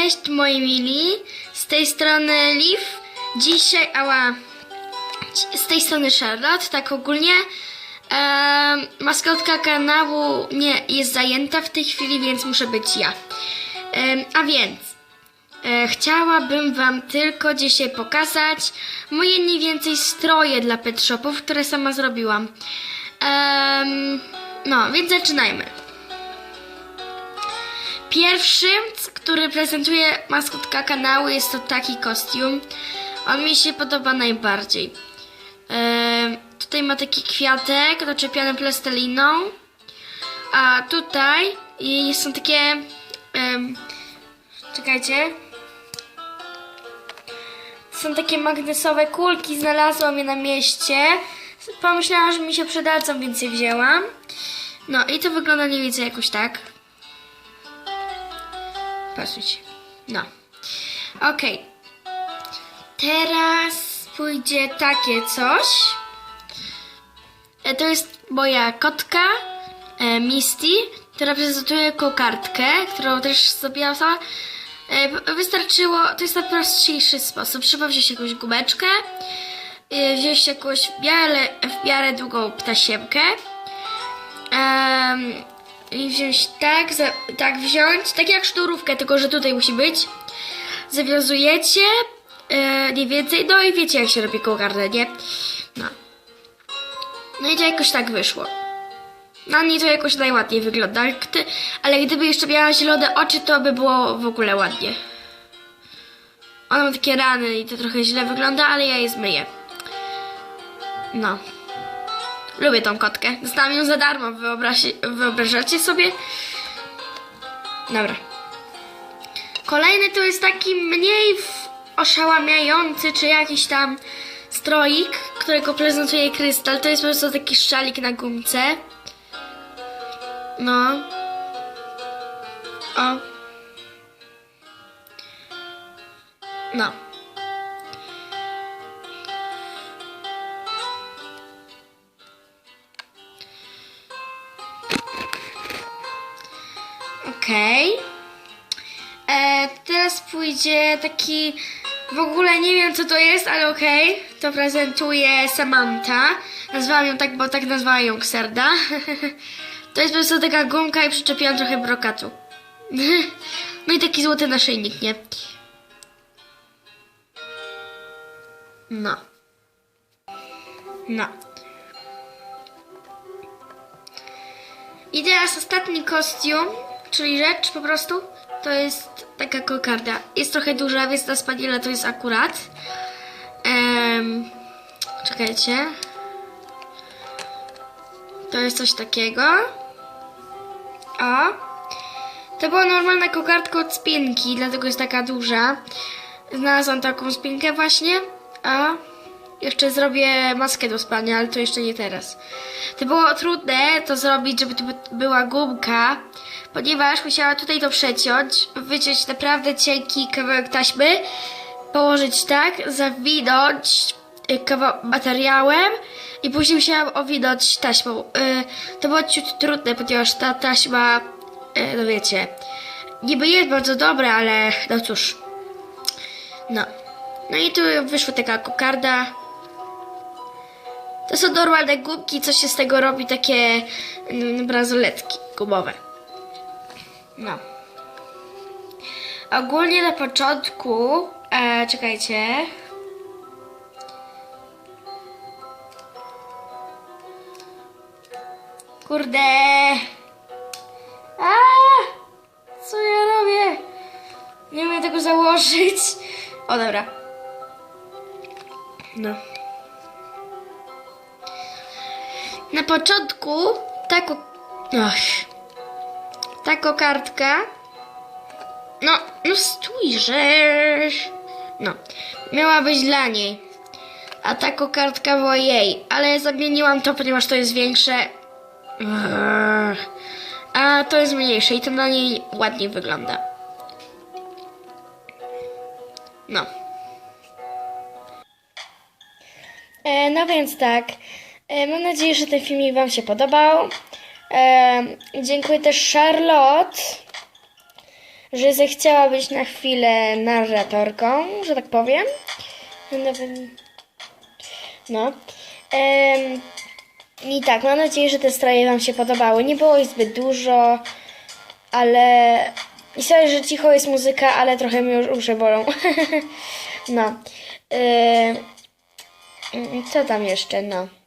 Cześć moi mili, z tej strony Liv, dzisiaj, ała, z tej strony Charlotte, tak ogólnie. Em, maskotka kanału nie jest zajęta w tej chwili, więc muszę być ja. Em, a więc, e, chciałabym wam tylko dzisiaj pokazać moje mniej więcej stroje dla pet shopów, które sama zrobiłam. Em, no, więc zaczynajmy. Pierwszym, który prezentuje maskotka kanału, jest to taki kostium. On mi się podoba najbardziej. Ehm, tutaj ma taki kwiatek doczepiony plasteliną. A tutaj są takie. em, czekajcie. Są takie magnesowe kulki, znalazłam je na mieście. Pomyślałam, że mi się przydadzą, więc je wzięłam. No i to wygląda mniej więcej jakoś tak. Patrzcie. No. Okej. Teraz pójdzie takie coś. E, To jest moja kotka e, Misty, która prezentuje kokardkę, którą też zrobiłam sama. E, Wystarczyło, to jest najprostszy sposób. Trzeba wziąć jakąś gumeczkę, wziąć jakąś w miarę, w miarę długą ptasiemkę. I wziąć tak, za, tak wziąć, tak jak sznurówkę, tylko że tutaj musi być. Zawiązujecie, e, nie więcej, no i wiecie jak się robi kokardę, nie? No. No i to jakoś tak wyszło. Na mnie to jakoś najładniej wygląda, ale gdyby jeszcze miała zielone oczy, to by było w ogóle ładnie. Ona ma takie rany i to trochę źle wygląda, ale ja je zmyję. No. Lubię tą kotkę. Dostałam ją za darmo. Wyobraź, wyobrażacie sobie? Dobra. Kolejny to jest taki mniej oszałamiający, czy jakiś tam stroik, którego prezentuje krystal. To jest po prostu taki szalik na gumce. No. O. No. E, Teraz pójdzie taki. W ogóle nie wiem co to jest, ale okej. To prezentuje Samantha. Nazwałam ją tak, bo tak nazwała ją Kserda. to jest po prostu taka gumka i przyczepiłam trochę brokatu. no i taki złoty naszyjnik, nie? No. No. I teraz ostatni kostium, czyli rzecz po prostu, to jest taka kokarda. Jest trochę duża, więc na spaniele to jest akurat. Em, czekajcie. To jest coś takiego. O. To była normalna kokardka od spinki, dlatego jest taka duża. Znalazłam taką spinkę właśnie. O. Jeszcze zrobię maskę do spania, ale to jeszcze nie teraz. To było trudne to zrobić, żeby to by- była gumka, ponieważ musiałam tutaj to przeciąć, wyciąć naprawdę cienki kawałek taśmy, położyć tak, zawinąć y, materiałem i później musiałam owinąć taśmą. Y, To było ciut trudne, ponieważ ta taśma, y, no wiecie, niby jest bardzo dobra, ale no cóż. No. No i tu wyszła taka kokarda. To są normalne gumki, co się z tego robi, takie mm, bransoletki gumowe. No. Ogólnie na początku, e, czekajcie. Kurde. A! Co ja robię? Nie umiem tego założyć. O, dobra. No. Na początku taką. Ach, ta kokardka. No, no stójrzesz. No, miała być dla niej. A ta kokardka była jej, ale zamieniłam to, ponieważ to jest większe. A to jest mniejsze i to na niej ładniej wygląda. No. E, no więc tak. E, mam nadzieję, że ten filmik Wam się podobał. E, dziękuję też Charlotte że zechciała być na chwilę narratorką, że tak powiem. No, No. I tak, mam nadzieję, że te stroje Wam się podobały. Nie było ich zbyt dużo, ale... I sorry, że cicho jest muzyka, ale trochę mi już uszy bolą. no. Em, co tam jeszcze? No.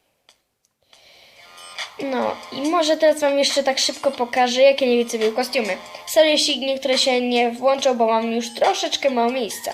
No i może teraz Wam jeszcze tak szybko pokażę, jakie nie widzę kostiumy. Sorry, jeśli niektóre się nie włączą, bo mam już troszeczkę mało miejsca.